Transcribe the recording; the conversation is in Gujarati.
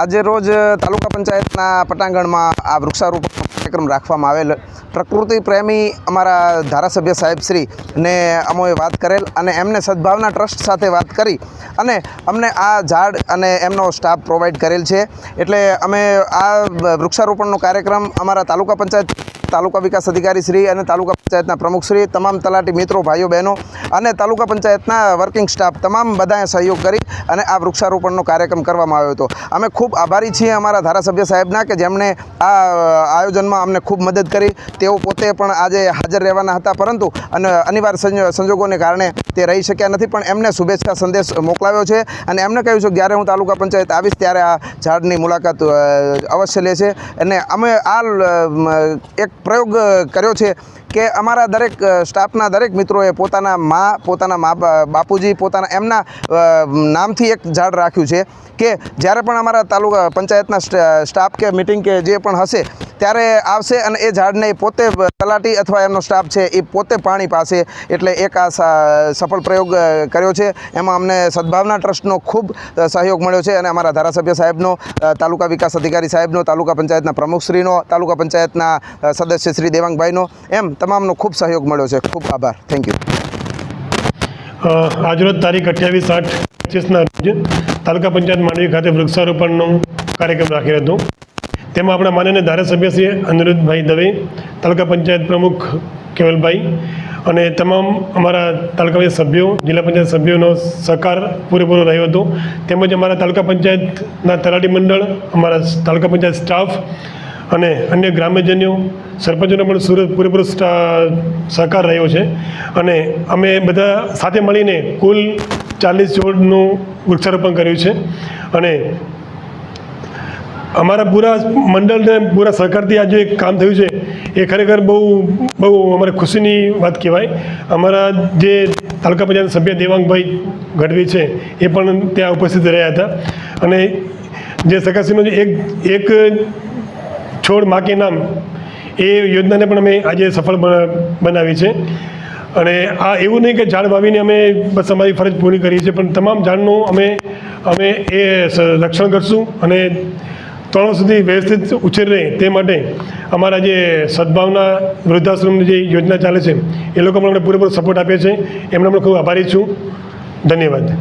આજે રોજ તાલુકા પંચાયતના પટાંગણમાં આ વૃક્ષારોપણ કાર્યક્રમ રાખવામાં આવેલ. પ્રકૃતિ પ્રેમી અમારા ધારાસભ્ય સાહેબ શ્રી ને અમોએ વાત કરેલ અને એમને સદભાવના ટ્રસ્ટ સાથે વાત કરી અને અમને આ ઝાડ અને એમનો સ્ટાફ પ્રોવાઈડ કરેલ છે. એટલે અમે આ વૃક્ષારોપણનો કાર્યક્રમ અમારા તાલુકા પંચાયત તાલુકા વિકાસ અધિકારી શ્રી અને તાલુકા પંચાયતના પ્રમુખ શ્રી, તમામ તલાટી મિત્રો, ભાઈઓ, બહેનો અને તાલુકા પંચાયતના વર્કિંગ સ્ટાફ તમામ બધાએ સહયોગ કરી અને આ વૃક્ષારોપણનો કાર્યક્રમ કરવામાં આવ્યો હતો. અમે ખૂબ આભારી છીએ અમારા ધારાસભ્ય સાહેબના કે જેમણે આ આયોજનમાં અમને ખૂબ મદદ કરી. તેઓ પોતે પણ આજે હાજર રહેવાના હતા, પરંતુ અને અનિવાર્ય સંજો- સંજોગોને કારણે તે રહી શક્યા નથી, પણ એમને શુભેચ્છા સંદેશ મોકલાવ્યો છે અને એમને કહ્યું છે, જ્યારે હું તાલુકા પંચાયત આવીશ, ત્યારે આ ઝાડની મુલાકાત અવશ્ય લે છે અને અમે આ એક પ્રયોગ કર્યો છે કે અમારા દરેક સ્ટાફના દરેક મિત્રોએ પોતાના મા પોતાના મા બાપુજી, પોતાના એમના નામથી એક ઝાડ રાખ્યું છે કે જ્યારે પણ અમારા તાલુકા પંચાયતના સ્ટાફ કે મિટિંગ કે જે પણ હશે ત્યારે આવશે અને એ ઝાડને પોતે તલાટી અથવા એમનો સ્ટાફ છે એ પોતે પાણી પાસે એટલે એક આ સફળ પ્રયોગ કર્યો છે. એમાં અમને સદભાવના ટ્રસ્ટનો ખૂબ સહયોગ મળ્યો છે અને અમારા ધારાસભ્ય સાહેબનો તાલુકા વિકાસ અધિકારી સાહેબનો, તાલુકા પંચાયતના પ્રમુખશ્રીનો, તાલુકા પંચાયતના સદસ્ય શ્રી દેવાંગભાઈનો, એમ તમામનો ખૂબ સહયોગ મળ્યો છે. ખૂબ આભાર. થેન્ક યુ આજરોજ તારીખ અઠ્યાવીસ આઠ પચીસના રોજ તાલુકા પંચાયત માંડવી ખાતે વૃક્ષારોપણનો કાર્યક્રમ રાખ્યો હતો. તેમાં આપણા માનનીય ધારાસભ્ય શ્રી અનિરુદ્ધભાઈ દવે, તાલુકા પંચાયત પ્રમુખ કેવલભાઈ અને તમામ અમારા તાલુકા સભ્યો, જિલ્લા પંચાયત સભ્યોનો સહકાર પૂરેપૂરો રહ્યો હતો. તેમજ અમારા તાલુકા પંચાયતના તલાટી મંડળ, અમારા તાલુકા પંચાયત સ્ટાફ અને અન્ય ગ્રામ્યજનો સરપંચોનો પણ સુરત પૂરેપૂરો સહકાર રહ્યો છે. અને અમે બધા સાથે મળીને કુલ ચાલીસ છોડનું વૃક્ષારોપણ કર્યું છે. અને અમારા પૂરા મંડળને, પૂરા સહકારથી આજે એક કામ થયું છે, એ ખરેખર બહુ બહુ અમારે ખુશીની વાત કહેવાય. અમારા જે તાલુકા પંચાયત સભ્ય દેવાંગભાઈ ગઢવી છે, એ પણ ત્યાં ઉપસ્થિત રહ્યા હતા. અને જે સકાસીનો જે એક એક છોડ માકે નામ, એ યોજનાને પણ અમે આજે સફળ બના- બનાવી છે. અને આ એવું નહીં કે ઝાડ વાવીને અમે બસ અમારી ફરજ પૂરી કરી છે પણ તમામ ઝાડનું અમે અમે એ રક્ષણ કરશું અને ત્રણ સુધી વ્યવસ્થિત ઉછેર રહે તે માટે અમારા જે સદભાવના વૃદ્ધાશ્રમની જે યોજના ચાલે છે, એ લોકો પણ અમને પૂરેપૂરો સપોર્ટ આપે છે. એમનો પણ ખૂબ આભારી છું. ધન્યવાદ.